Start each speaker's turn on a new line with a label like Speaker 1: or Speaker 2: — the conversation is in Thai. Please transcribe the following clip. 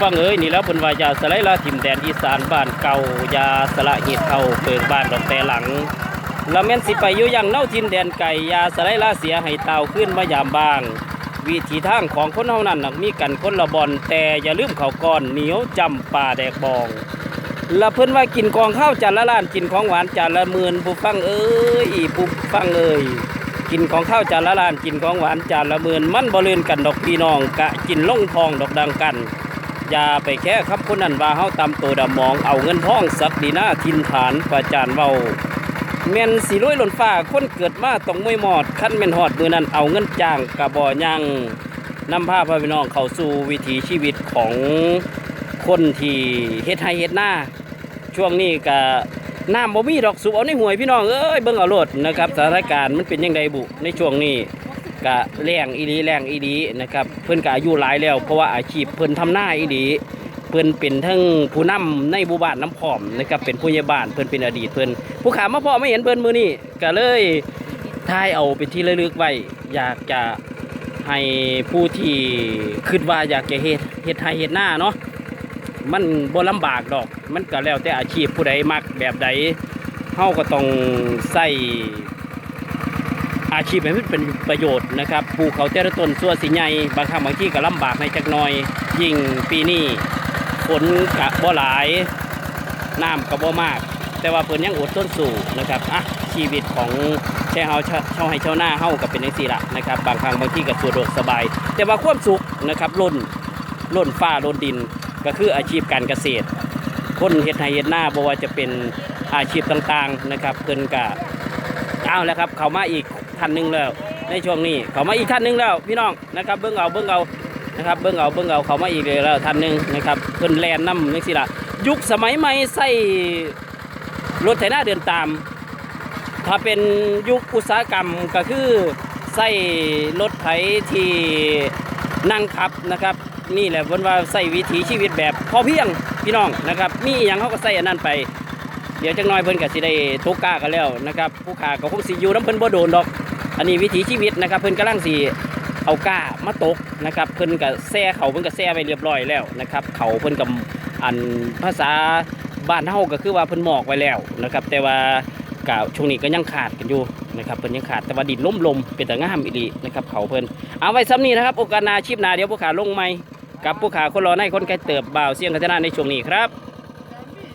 Speaker 1: ฟังเอ้ยนี่แล้วเพิ่นวายาสไลลาทิมแดนอีสานบ้านเก่ายาสละเห็ดเฮาเปิงบ้านดอกแต่หลังละแม่นสิไปอยู่ยังเน่าทินแดนไก่ยาสไลลาเสียให้เตาขึ้นมายามบาง วิถีทางของคนเฮานั้นน่ะมีกันคนละบอนแต่อย่าลืมเขาก้อนเหนียวจำป่าแดกบองละเพิ่อนว่ากินกองข้าวจานละล้านกินของหวานจานละหมื่นผู้ฟังเอ้ยผู้ฟังเอ้ยกินของข้าวจานละล้านกินของหวานจานละหมื่นมันบ่เลือนกันดอกพี่น้องกะกินล่องทองดอกดังกัน อย่าไปแค่ครับคนนั้นว่าเฮาตำตัวดำมองเอาเงินทองสักดีหน้าทินฐานประจานเว้าแม่นสิรวยหล่นฟ้าคนเกิดมาต้องมวยหมอดคันแม่นฮอดมือนั้นเอาเงินจ้างกระบ่ยังนำพาพ่อพี่น้องเข้าสู่วิถีชีวิตของคนที่เฮ็ดไร่เฮ็ดหน้า ช่วงนี้ก็น้ำบ่มีดอกสูบเอาในห่วยพี่น้องเอ้ยเบิ่งเอาโลดนะครับสถานการณ์มันเป็นยังไงบุในช่วงนี้ ก็แรงอีหลีแรงอีหลีนะครับ เพิ่นก็อายุหลายแล้ว เพราะว่าอาชีพเพิ่นทำหน้าอีหลีเพิ่นเป็นทั้งผู้นำในหมู่บ้านน้ำพร้อมนะครับเป็นผู้ใหญ่บ้านเพิ่นเป็นอดีตเพิ่นผู้ขามาพอไม่เห็นเพิ่นมือนี้ก็เลยถ่ายเอาเป็นที่ระลึกไว้อยากจะให้ผู้ที่คิดว่าอยากจะเฮ็ดเฮ็ดไร่เฮ็ดนาเนาะมันบ่ลำบากดอก มันก็แล้วแต่อาชีพผู้ใดมักแบบใดเฮาก็ต้องใส่ อาชีพให้มันเป็นประโยชน์นะครับปลูกเขาแต่ละต้นส่วนสิใหญ่บางครั้งบางที่ก็ลำบากในจักหน่อย ยิ่งปีนี้ฝนกะบ่หลายน้ำก็บ่มาก แต่ว่าเพิ่นยังอดต้นสู่นะครับอะชีวิตของชาวเฮาชาวชาให้ชาวนาเฮาก็เป็นจังซี่ละนะครับ บางครั้งบางที่ก็สะดวกสบาย แต่ว่าความสุขนะครับล้นล้นฟ้าล้นดินก็คืออาชีพการเกษตร คนเฮ็ดไร่เฮ็ดหน้าบ่ว่าจะเป็นอาชีพต่างๆนะครับเพิ่นก็เอาแล้วครับ เขามาอีก ท่านหนึงแล้ว ในช่วงนี้เขามาอีกท่านหนึงแล้วพี่น้องนะครับเบิ่งเอาเบิ่งเอานะครับเบิ่งเอาเบิ่งเอาเขามาอีกเลยแล้วท่านหนึงนะครับเพิ่นแลนนำจังซี่ล่ะยุคสมัยใหม่ใส่รถไถนาเดินตาม ถ้าเป็นยุคอุตสาหกรรมก็คือใส่รถไถที่นั่งขับนะครับ นี่แหละเพิ่นว่าใส่วิถีชีวิตแบบพอเพียงพี่น้องนะครับ มีอย่างเขาก็ใส่อันนั้นไปเดี๋ยวจักหน่อยเพิ่นก็สิได้ตกกากันแล้วนะครับ ผู้ขาก็คงสิอยู่น้ำเพิ่นบ่โดนดอก อันนี้วิถีชีวิตนะครับ เพิ่นกำลังสิเอาก้ามาตกนะครับเพิ่นก็แซ่เขาเพิ่นก็แซ่ไว้เรียบร้อยแล้วนะครับเขาเพิ่นก็อันภาษาบ้านเฮาก็คือว่าเพิ่นหมอกไว้แล้วนะครับ แต่ว่าก็ช่วงนี้ก็ยังขาดกันอยู่นะครับเพิ่นยังขาดแต่ว่าดินล้มลมเป็นแต่งามอีหลีนะครับเขาเพิ่นเอาไว้ซ้ำนี้นะครับโอกาสนาชีพนาเดี๋ยวผู้ขาลงใหม่กับผู้ขาคนรอในคนไกลเติบบ่าวเสียงกัจนาในช่วงนี้ครับ